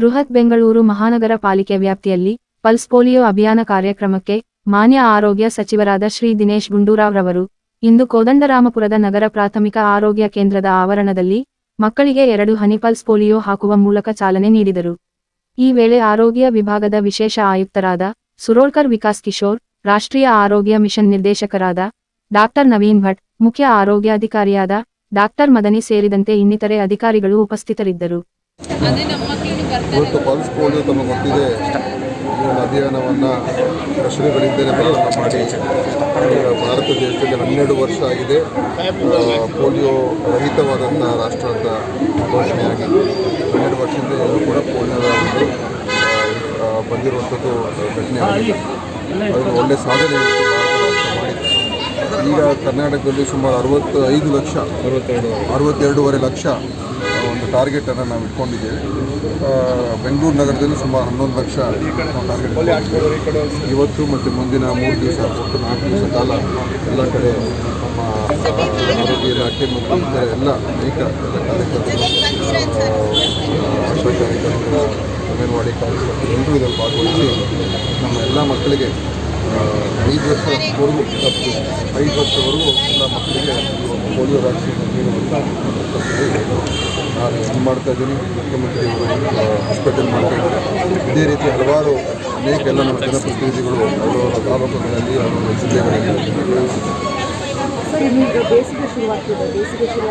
ಬೃಹತ್ ಬೆಂಗಳೂರು ಮಹಾನಗರ ಪಾಲಿಕೆ ವ್ಯಾಪ್ತಿಯಲ್ಲಿ ಪಲ್ಸ್ ಪೋಲಿಯೋ ಅಭಿಯಾನ ಕಾರ್ಯಕ್ರಮಕ್ಕೆ ಮಾನ್ಯ ಆರೋಗ್ಯ ಸಚಿವರಾದ ಶ್ರೀ ದಿನೇಶ್ ಗುಂಡೂರಾವ್ ರವರು ಇಂದು ಕೋದಂಡರಾಮಪುರದ ನಗರ ಪ್ರಾಥಮಿಕ ಆರೋಗ್ಯ ಕೇಂದ್ರದ ಆವರಣದಲ್ಲಿ ಮಕ್ಕಳಿಗೆ ಎರಡು ಹನಿ ಪಲ್ಸ್ ಪೋಲಿಯೋ ಹಾಕುವ ಮೂಲಕ ಚಾಲನೆ ನೀಡಿದರು. ಈ ವೇಳೆ ಆರೋಗ್ಯ ವಿಭಾಗದ ವಿಶೇಷ ಆಯುಕ್ತರಾದ ಸುರೋಳ್ಕರ್ ವಿಕಾಸ್ ಕಿಶೋರ್, ರಾಷ್ಟ್ರೀಯ ಆರೋಗ್ಯ ಮಿಷನ್ ನಿರ್ದೇಶಕರಾದ ಡಾಕ್ಟರ್ ನವೀನ್ ಭಟ್, ಮುಖ್ಯ ಆರೋಗ್ಯಾಧಿಕಾರಿಯಾದ ಡಾಕ್ಟರ್ ಮದನಿ ಸೇರಿದಂತೆ ಇನ್ನಿತರೆ ಅಧಿಕಾರಿಗಳು ಉಪಸ್ಥಿತರಿದ್ದರು. ಇವತ್ತು ಪಲ್ಸ್ ಪೋಲಿಯೋ ತಮಗೆ ಗೊತ್ತಿದೆ. ಈ ಒಂದು ಅಭಿಯಾನವನ್ನು ಪ್ರಶ್ನೆಗಳಿಂದಲೇ ಪ್ರಾರಂಭ ಮಾಡಿ ಭಾರತ ದೇಶದಲ್ಲಿ ಹನ್ನೆರಡು ವರ್ಷ ಆಗಿದೆ. ಪೋಲಿಯೋ ರಹಿತವಾದಂಥ ರಾಷ್ಟ್ರ ಅಂತ ಘೋಷಣೆಯಾಗಿದೆ ಹನ್ನೆರಡು ವರ್ಷದಿಂದ ಕೂಡ ಪೋಲಿಯೋ ಒಂದು ಬಂದಿರುವಂಥದ್ದು ಘಟನೆ ಆಗಿದೆ. ಅದು ಒಳ್ಳೆಯ ಸಾಧನೆ ಮಾಡಿದೆ. ಈಗ ಕರ್ನಾಟಕದಲ್ಲಿ ಸುಮಾರು ಅರವತ್ತೈದು ಲಕ್ಷ ಅರವತ್ತೆರಡು ಅರವತ್ತೆರಡೂವರೆ ಲಕ್ಷ ಒಂದು ಟಾರ್ಗೆಟನ್ನು ನಾವು ಇಟ್ಕೊಂಡಿದ್ದೇವೆ ಬೆಂಗಳೂರು ನಗರದಲ್ಲಿ ಸುಮಾರು ಹನ್ನೊಂದು ಲಕ್ಷ ಟಾರ್ಗೆಟ್. ಇವತ್ತು ಮತ್ತು ಮುಂದಿನ ಮೂರು ದಿವಸ, ಒಟ್ಟು ನಾಲ್ಕು ದಿವಸ ಕಾಲ ಎಲ್ಲ ಕಡೆ ನಮ್ಮ ಆರೋಗ್ಯ ಇಲಾಖೆ ಮತ್ತು ಇತರ ಎಲ್ಲ ಅನೇಕ ಎಲ್ಲ ಕಾರ್ಯಕರ್ತರು ಆಶಾ ಕಾರ್ಯಕರ್ತರು ಅಂಗನವಾಡಿ ಕಾರ್ಯಕರ್ತರು ಎಲ್ಲರೂ ಇದರಲ್ಲಿ ಭಾಗವಹಿಸಿ ನಮ್ಮ ಎಲ್ಲ ಮಕ್ಕಳಿಗೆ ಐದು ವರ್ಷವರೆಗೂ ತಪ್ಪು ಐದು ವರ್ಷವರೆಗೂ ಎಲ್ಲ ಮಕ್ಕಳಿಗೆ ಪೋಲಿಯೋ ವ್ಯಾಕ್ಸಿನ್ ನೀಡುವಂಥ ನಾನು ಮಾಡ್ತಾ ಇದ್ದೀನಿ ಮುಖ್ಯಮಂತ್ರಿಗಳು ಹಾಸ್ಪಿಟಲ್ ಮಾಡ್ತಾ ಇದ್ದಾರೆ. ಇದೇ ರೀತಿ ಹಲವಾರು ಅನೇಕ ಎಲ್ಲ ನಮ್ಮ ಜನಪ್ರತಿನಿಧಿಗಳು ಅವರವರ ತಾಲೂಕುಗಳಲ್ಲಿ ಅವರವರ ಜಿಲ್ಲೆಗಳಲ್ಲಿ.